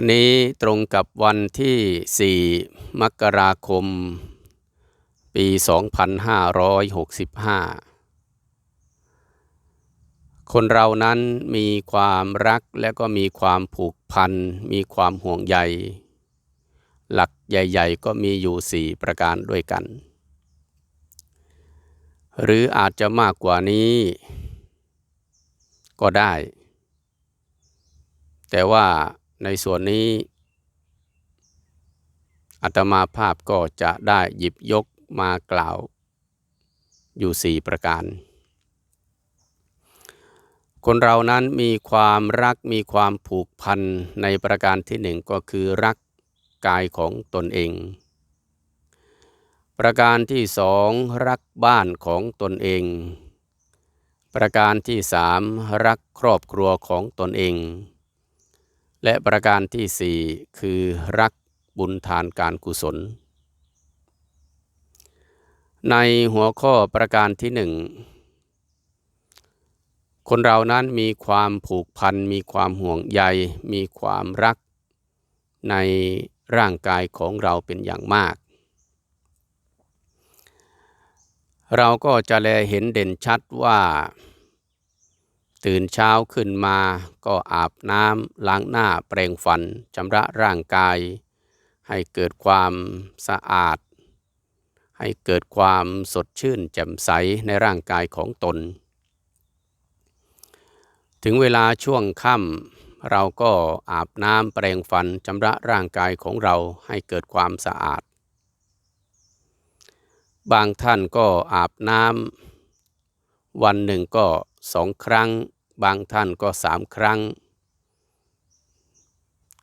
วันนี้ตรงกับวันที่ 4 มกราคม ปี 2565 คนเรานั้นมีความรักและก็มีความผูกพัน มีความห่วงใย หลักใหญ่ ๆ ก็มีอยู่ 4 ประการด้วยกัน หรืออาจจะมากกว่านี้ก็ได้ แต่ว่า ในส่วนนี้อาตมาภาพก็จะได้หยิบยกมากล่าวอยู่สี่ประการ คนเรานั้นมีความรักมีความผูกพันในประการที่หนึ่งก็คือรักกายของตนเอง ประการที่สองรักบ้านของตนเอง ประการที่สามรักครอบครัวของตนเอง และประการที่สี่คือรักบุญทานการกุศล ในหัวข้อประการที่หนึ่งคนเรานั้นมีความผูกพัน มีความห่วงใย มีความรักในร่างกายของเราเป็นอย่างมาก เราก็จะแลเห็นเด่นชัดว่า ตื่นเช้าขึ้นมาก็อาบน้ำล้างหน้าแปรงฟันชำระร่างกาย ให้เกิดความสะอาด ให้เกิดความสดชื่นแจ่มใสในร่างกายของตน ถึงเวลาช่วงค่ำเราก็อาบน้ำแปรงฟันชำระร่างกายของเราให้เกิดความสะอาด บางท่านก็อาบน้ำวันหนึ่งก็ สองครั้ง บางท่านก็สามครั้ง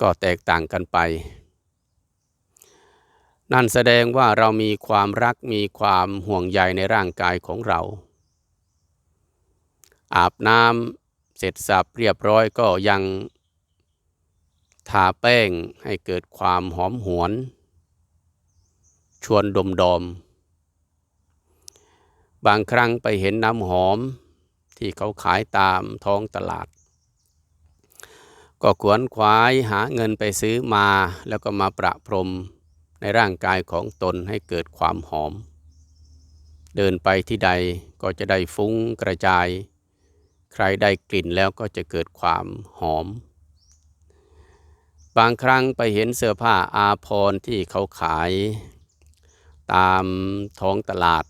ก็แตกต่างกันไป นั่นแสดงว่าเรามีความรักมีความห่วงใยในร่างกายของเรา อาบน้ำเสร็จสับเรียบร้อยก็ยังทาแป้งให้เกิดความหอมหวน ชวนดมดอมบางครั้งไปเห็นน้ำหอม ที่เขาขายตามท้องตลาด ก็ขวนขวายหาเงินไปซื้อมา แล้วก็มาประพรมในร่างกายของตนให้เกิดความหอม เดินไปที่ใดก็จะได้ฟุ้งกระจาย ใครได้กลิ่นแล้วก็จะเกิดความหอม บางครั้งไปเห็นเสื้อผ้าอาภรที่เขาขาย ตามท้องตลาด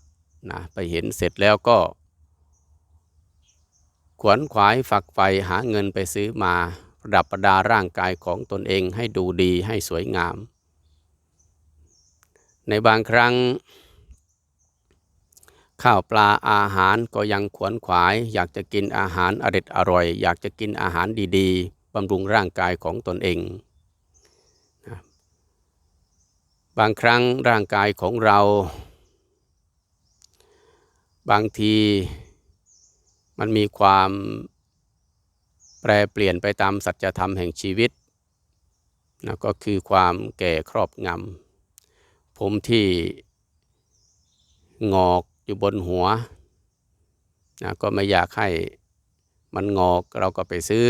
นะไปเห็นเสร็จแล้วก็ ขวนขวายฝักใฝ่หาเงินไปซื้อมาประดับประดาร่างกายของตนเองให้ดูดีให้สวยงาม ในบางครั้ง ข้าวปลาอาหารก็ยังขวนขวาย อยากจะกินอาหารอร็ดอร่อย อยากจะกินอาหารดีๆบำรุงร่างกายของตนเอง บางครั้งร่างกายของเรา บางที มันมีความแปรเปลี่ยนไปตามสัจธรรมแห่งชีวิตนะก็คือความแก่ครอบงำผมที่งอกอยู่บนหัวนะก็ไม่อยากให้มันงอกเราก็ไปซื้อ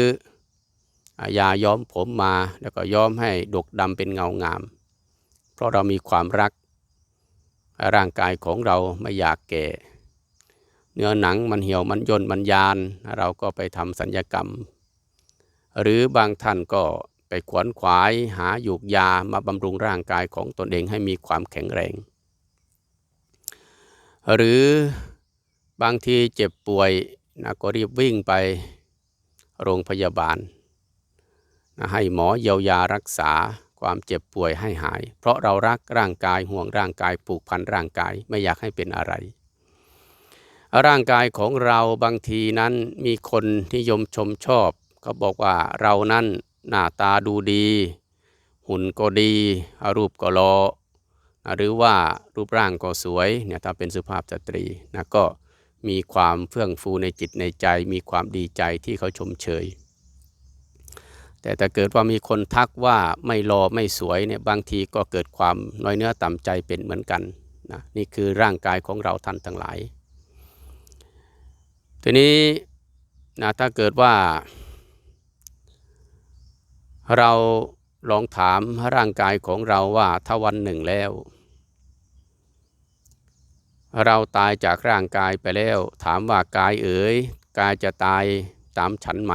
ยาย้อมผมมาแล้วก็ย้อมให้ดกดำเป็นเงางาม เพราะเรามีความรัก ร่างกายของเราไม่อยากแก่ เนื้อหนังมันเหี่ยวมันย่นมันยาน เราก็ไปทำสัญญกรรม หรือบางท่านก็ไปขวนขวายหาหยูกยามาบำรุงร่างกายของตนเองให้มีความแข็งแรง หรือบางทีเจ็บป่วยนะก็รีบวิ่งไปโรงพยาบาลนะให้หมอเยียวยารักษาความเจ็บป่วยให้หาย เพราะเรารักร่างกายห่วงร่างกายปลูกพันร่างกายไม่อยากให้เป็นอะไร ร่างกายของเราบางทีนั้นมีคนนิยมชมชอบเขาบอกว่าเรานั้นหน้าตาดูดี หุ่นก็ดี รูปก็รอหรือว่ารูปร่างก็สวยเนี่ยถ้าเป็นสุภาพสตรีนะก็มีความเฟื่องฟูในจิตในใจ มีความดีใจที่เขาชมเชย แต่ถ้าเกิดว่ามีคนทักว่าไม่รอไม่สวยเนี่ยบางทีก็เกิดความน้อยเนื้อต่ำใจเป็นเหมือนกันนะนี่คือร่างกายของเราท่านทั้งหลาย ทีนี้นะถ้าเกิดว่า เราลองถามร่างกายของเราว่าถ้าวันหนึ่งแล้ว เราตายจากร่างกายไปแล้ว ถามว่ากายเอ๋ยกายจะตายตามฉันไหม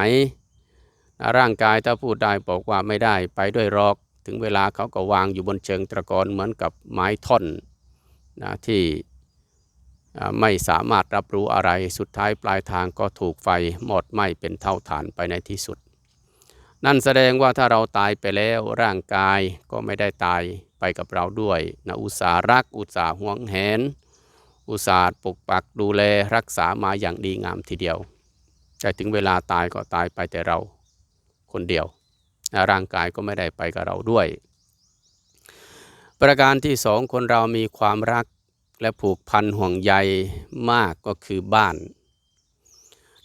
ร่างกายถ้าพูดได้บอกว่าไม่ได้ไปด้วยหรอกถึงเวลาเขาก็วางอยู่บนเชิงตะกอนเหมือนกับไม้ท่อนนะที่ ไม่สามารถรับรู้อะไรสุดท้ายปลายทางก็ถูกไฟหมดไหม้เป็นเท่าฐานไปในที่สุด นั่นแสดงว่าถ้าเราตายไปแล้วร่างกายก็ไม่ได้ตายไปกับเราด้วยนะอุตสารัก อุตสาห่วงแหน อุตสาห์ปกปักดูแลรักษามาอย่างดีงามทีเดียวแต่ถึงเวลาตายก็ตายไปแต่เราคนเดียวนะร่างกายก็ไม่ได้ไปกับเราด้วย ประการที่สองคนเรามีความรัก และผูกพันห่วงใยมากก็คือบ้าน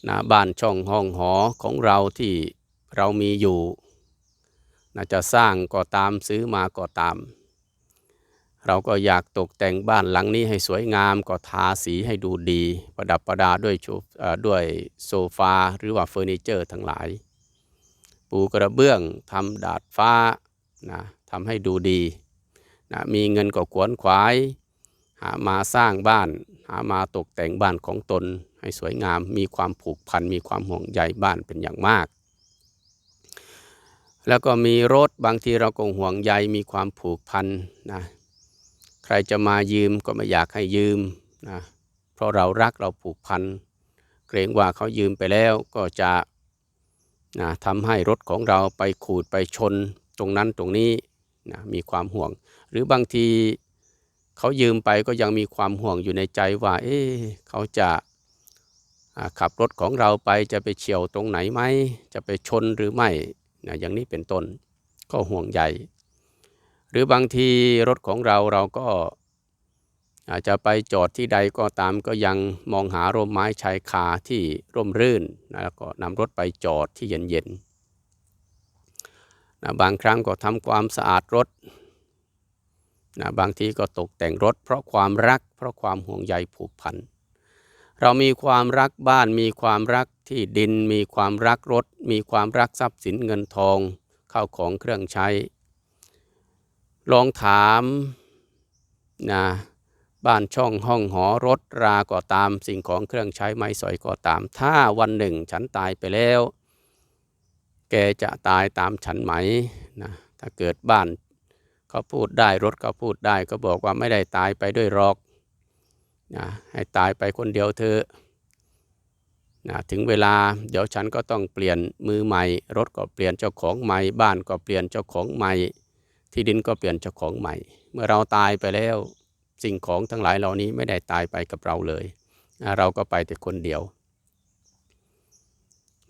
นะบ้านช่องห้องหอของเราที่เรามีอยู่นะจะสร้างก็ตามซื้อมาก็ตาม เราก็อยากตกแต่งบ้านหลังนี้ให้สวยงามก็ทาสีให้ดูดี ประดับประดาด้วยโชเอ่อด้วยโซฟาหรือว่าเฟอร์นิเจอร์ทั้งหลาย ปูกระเบื้องทำดาดฟ้านะทำให้ดูดีนะมีเงินก็ขวนขวาย หามาสร้างบ้าน หามาตกแต่งบ้านของตนให้สวยงาม มีความผูกพัน มีความห่วงใยบ้านเป็นอย่างมาก แล้วก็มีรถบางทีเราก็ห่วงใยมีความผูกพันนะ ใครจะมายืมก็ไม่อยากให้ยืมนะ เพราะเรารักเราผูกพัน เกรงว่าเขายืมไปแล้วก็จะนะทำให้รถของเราไปขูดไปชนตรงนั้นตรงนี้นะมีความห่วง หรือบางที เขายืมไปก็ยังมีความห่วงอยู่ในใจว่า เอ๊ะเขาจะขับรถของเราไปจะไปเฉียวตรงไหนไหม จะไปชนหรือไม่นะอย่างนี้เป็นต้นก็ห่วงใยหรือบางทีรถของเราเราก็อาจจะไปจอดที่ใดก็ตามก็ยังมองหาร่มไม้ชายคาที่ร่มรื่นนะแล้วก็นำรถไปจอดที่เย็นๆนะบางครั้งก็ทำความสะอาดรถ นะบางทีก็ตกแต่งรถ เพราะความรัก เพราะความห่วงใยผูกพัน เรามีความรักบ้าน มีความรักที่ดิน มีความรักรถ มีความรักทรัพย์สินเงินทองข้าวของเครื่องใช้ ลองถามนะบ้านช่องห้องหอรถราก็ตามสิ่งของเครื่องใช้ไม้สอยก็ตาม ถ้าวันหนึ่งฉันตายไปแล้ว แกจะตายตามฉันไหมนะถ้าเกิดบ้าน เขาพูดได้รถเขาพูดได้ ก็บอกว่าไม่ได้ตายไปด้วยหรอกนะให้ตายไปคนเดียวเถอะนะถึงเวลาเดี๋ยวฉันก็ต้องเปลี่ยนมือใหม่ รถก็เปลี่ยนเจ้าของใหม่ บ้านก็เปลี่ยนเจ้าของใหม่ ที่ดินก็เปลี่ยนเจ้าของใหม่ เมื่อเราตายไปแล้วสิ่งของทั้งหลายเหล่านี้ไม่ได้ตายไปกับเราเลยนะเราก็ไปแต่คนเดียว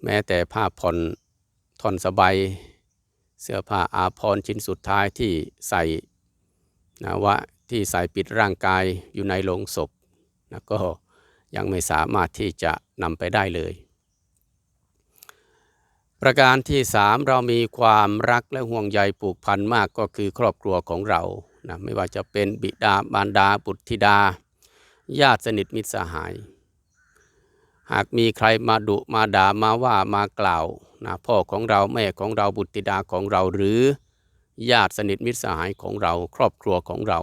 แม้แต่ผ้าผ่อนท่อนสบาย เสื้อผ้าอาภรณ์ชิ้นสุดท้ายที่ใส่นะว่าที่ใส่ปิดร่างกายอยู่ในโลงศพนะก็ยังไม่สามารถที่จะนำไปได้เลย ประการที่สามเรามีความรักและห่วงใยผูกพันมากก็คือครอบครัวของเรานะไม่ว่าจะเป็นบิดาบารดาบุตรธิดา ญาติสนิทมิตรสหาย หากมีใครมาดุมาด่ามาว่า มากล่าว นะพ่อของเราแม่ของเราบุตรธิดาของเราหรือญาติสนิทมิตรสหายของเราครอบครัวของเรา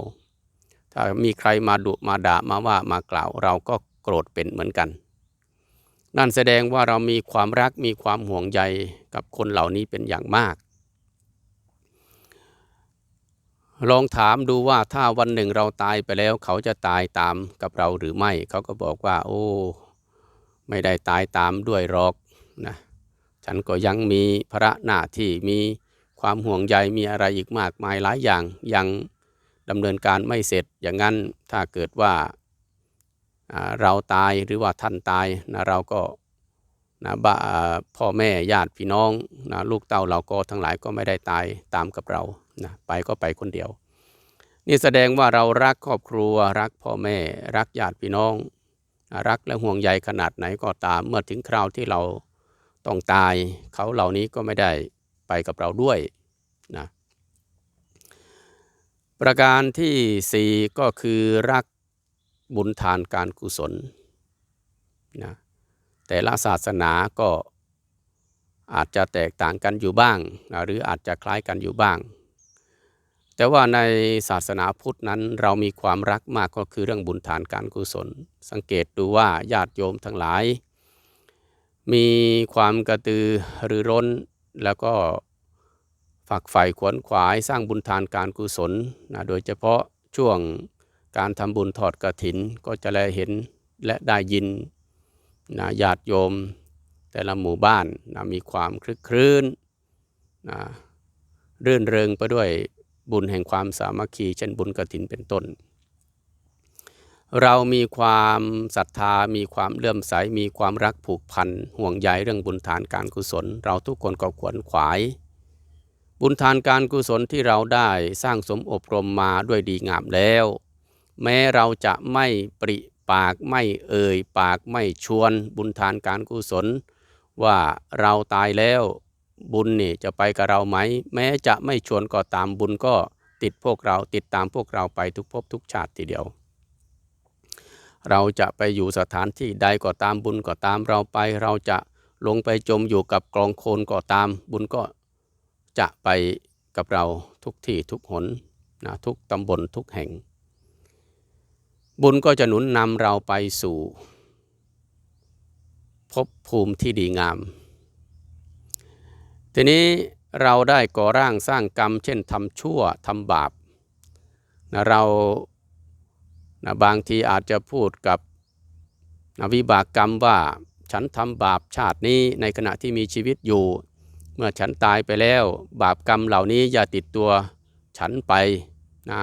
ถ้ามีใครมาดุมาด่ามาว่ามากล่าวเราก็โกรธเป็นเหมือนกัน นั่นแสดงว่าเรามีความรักมีความห่วงใยกับคนเหล่านี้เป็นอย่างมาก ลองถามดูว่าถ้าวันหนึ่งเราตายไปแล้ว เขาจะตายตามกับเราหรือไม่ เขาก็บอกว่า โอ้ ไม่ได้ตายตามด้วยหรอกนะ ฉันก็ยังมีภาระหน้าที่มีความห่วงใยมีอะไรอีกมากมายหลายอย่างยังดำเนินการไม่เสร็จอย่างนั้นถ้าเกิดว่าเราตายหรือว่าท่านตายนะเราก็นะบ้าพ่อแม่ญาติพี่น้องนะลูกเต้าเราก็ทั้งหลายก็ไม่ได้ตายตามกับเรานะไปก็ไปคนเดียว นี่แสดงว่าเรารักครอบครัวรักพ่อแม่รักญาติพี่น้องนะรักและห่วงใยขนาดไหนก็ตามเมื่อถึงคราวที่เรา ต้องตายเขาเหล่านี้ก็ไม่ได้ไปกับเราด้วยนะประการที่สี่ก็คือรักบุญทานการกุศลนะแต่ละศาสนาก็อาจจะแตกต่างกันอยู่บ้างนะหรืออาจจะคล้ายกันอยู่บ้าง แต่ว่าในศาสนาพุทธนั้นเรามีความรักมากก็คือเรื่องบุญทานการกุศล สังเกตดูว่าญาติโยมทั้งหลาย มีความกระตือรือร้น แล้วก็ฝักใฝ่ขวนขวายสร้างบุญทานการกุศลนะโดยเฉพาะช่วงการทำบุญทอดกระถินก็จะได้เห็นและได้ยินนะญาติโยม แต่ละหมู่บ้านนะมีความคลึกครื้นนะรื่นเริงไปด้วยบุญแห่งความสามัคคีเช่นบุญกระถินเป็นต้น เรามีความศรัทธา มีความเลื่อมใส มีความรักผูกพัน ห่วงใยเรื่องบุญทานการกุศล เราทุกคนก็ขวนขวาย บุญทานการกุศลที่เราได้สร้างสมอบรมมาด้วยดีงามแล้ว แม้เราจะไม่ปริปากไม่เอ่ยปากไม่ชวนบุญทานการกุศล ว่าเราตายแล้วบุญนี่จะไปกับเราไหม แม้จะไม่ชวนก็ตามบุญก็ติดพวกเราติดตามพวกเราไปทุกภพทุกชาติทีเดียว เราจะไปอยู่สถานที่ใดก็ตามบุญก็ตามเราไป เราจะลงไปจมอยู่กับกองโคลนก็ตาม บุญก็จะไปกับเราทุกที่ทุกหนนะทุกตำบลทุกแห่ง บุญก็จะหนุนนำเราไปสู่ภพภูมิที่ดีงาม ทีนี้เราได้ก่อร่างสร้างกรรม เช่นทำชั่วทำบาปนะเรา นะบางทีอาจจะพูดกับนะวิบากกรรมว่าฉันทำบาปชาตินี้ในขณะที่มีชีวิตอยู่ เมื่อฉันตายไปแล้ว บาปกรรมเหล่านี้อย่าติดตัวฉันไปนะ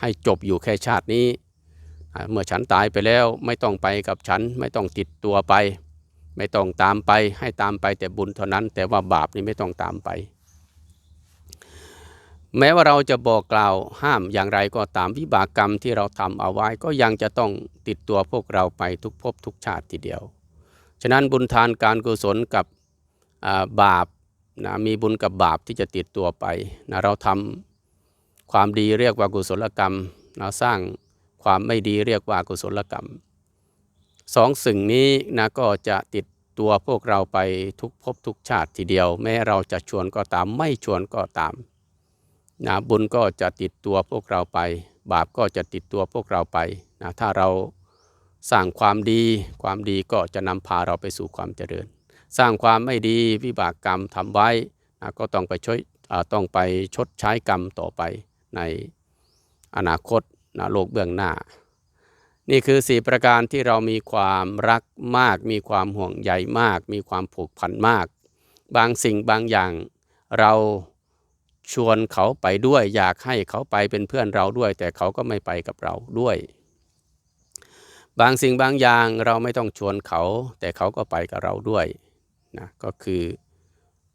ให้จบอยู่แค่ชาตินี้ เมื่อฉันตายไปแล้วไม่ต้องไปกับฉันไม่ต้องติดตัวไป ไม่ต้องตามไปให้ตามไปแต่บุญเท่านั้น แต่ว่าบาปนี้ไม่ต้องตามไป แม้ว่าเราจะบอกกล่าวห้ามอย่างไรก็ตามวิบากกรรมที่เราทำเอาไว้ก็ยังจะต้องติดตัวพวกเราไปทุกภพทุกชาติทีเดียว ฉะนั้นบุญทานการกุศลกับบาปนะมีบุญกับบาปที่จะติดตัวไปนะเราทำความดีเรียกว่ากุศลกรรมเราสร้างความไม่ดีเรียกว่ากุศลกรรมสองสิ่งนี้นะก็จะติดตัวพวกเราไปทุกภพทุกชาติทีเดียว แม้เราจะชวนก็ตามไม่ชวนก็ตาม นะบุญก็จะติดตัวพวกเราไป บาปก็จะติดตัวพวกเราไปนะถ้าเราสร้างความดี ความดีก็จะนำพาเราไปสู่ความเจริญ สร้างความไม่ดีวิบากกรรมทำไว้นะก็ต้องไปช่วยต้องไปชดใช้กรรมต่อไปในอนาคตนะโลกเบื้องหน้า นี่คือสี่ประการที่เรามีความรักมาก มีความห่วงใยมาก มีความผูกพันมาก บางสิ่งบางอย่างเรา ชวนเขาไปด้วย อยากให้เขาไปเป็นเพื่อนเราด้วย แต่เขาก็ไม่ไปกับเราด้วย บางสิ่งบางอย่างเราไม่ต้องชวนเขา แต่เขาก็ไปกับเราด้วยนะก็คือ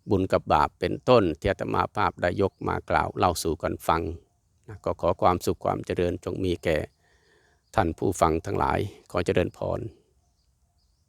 บุญกับบาปเป็นต้นเทียตมาภาพได้ยกมากล่าวเล่าสู่กันฟังนะก็ขอความสุขความเจริญจงมีแก่ ท่านผู้ฟังทั้งหลายขอเจริญพร